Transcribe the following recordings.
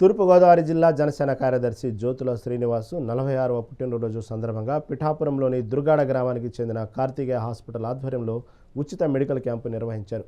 తూర్పుగోదావరి జిల్లా జనసేన కార్యదర్శి జ్యోతుల శ్రీనివాసు నలభై ఆరవ పుట్టినరోజు సందర్భంగా పిఠాపురంలోని దుర్గాడ గ్రామానికి చెందిన కార్తికేయ హాస్పిటల్ ఆధ్వర్యంలో ఉచిత మెడికల్ క్యాంపు నిర్వహించారు.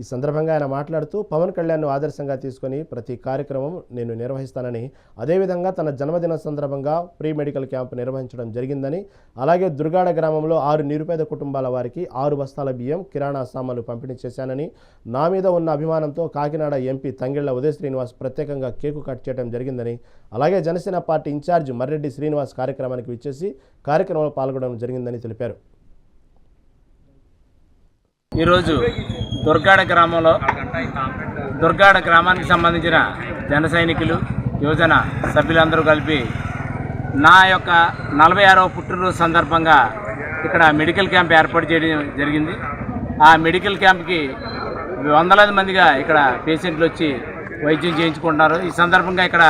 ఈ సందర్భంగా ఆయన మాట్లాడుతూ పవన్ కళ్యాణ్ను ఆదర్శంగా తీసుకొని ప్రతి కార్యక్రమం నేను నిర్వహిస్తానని అదేవిధంగా తన జన్మదిన సందర్భంగా ప్రీ మెడికల్ క్యాంపు నిర్వహించడం జరిగిందని అలాగే దుర్గాడ గ్రామంలో ఆరు నిరుపేద కుటుంబాల వారికి ఆరు బస్తాల బియ్యం కిరాణా సామాన్లు పంపిణీ చేశానని నా మీద ఉన్న అభిమానంతో కాకినాడ ఎంపీ తంగిళ్ళ ఉదయ శ్రీనివాస్ ప్రత్యేకంగా కేకు కట్ చేయడం జరిగిందని అలాగే Janasena party in charge Marreddy Srinivas కార్యక్రమానికి విచ్చేసి కార్యక్రమంలో పాల్గొనడం జరిగిందని తెలిపారు. ఈరోజు దుర్గాడ గ్రామంలో దుర్గాడ గ్రామానికి సంబంధించిన జన సైనికులు యువజన సభ్యులందరూ కలిపి నా యొక్క నలభై ఆరవ పుట్టినరోజు సందర్భంగా ఇక్కడ మెడికల్ క్యాంప్ ఏర్పాటు చేయడం జరిగింది. ఆ మెడికల్ క్యాంప్కి వందలాది మందిగా ఇక్కడ పేషెంట్లు వచ్చి వైద్యం చేయించుకుంటున్నారు. ఈ సందర్భంగా ఇక్కడ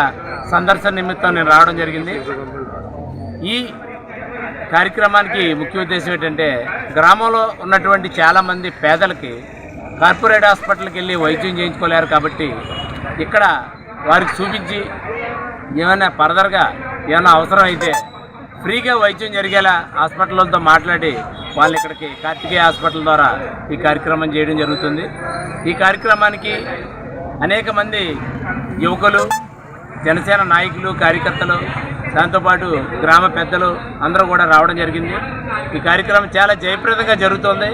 సందర్శన నిమిత్తం నేను రావడం జరిగింది. ఈ కార్యక్రమానికి ముఖ్య ఉద్దేశం ఏంటంటే గ్రామంలో ఉన్నటువంటి చాలామంది పేదలకి కార్పొరేట్ హాస్పిటల్కి వెళ్ళి వైద్యం చేయించుకోలేరు కాబట్టి ఇక్కడ వారికి చూపించి ఏమైనా ఫర్దర్గా ఏమైనా అవసరం అయితే ఫ్రీగా వైద్యం జరిగేలా హాస్పిటల్తో మాట్లాడి వాళ్ళు ఇక్కడికి కార్తికేయ హాస్పిటల్ ద్వారా ఈ కార్యక్రమం చేయడం జరుగుతుంది. ఈ కార్యక్రమానికి అనేక మంది యువకులు జనసేన నాయకులు కార్యకర్తలు దాంతోపాటు గ్రామ పెద్దలు అందరూ కూడా రావడం జరిగింది. ఈ కార్యక్రమం చాలా జయప్రదంగా జరుగుతోంది.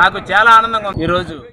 నాకు చాలా ఆనందంగా ఉంది. ఈరోజు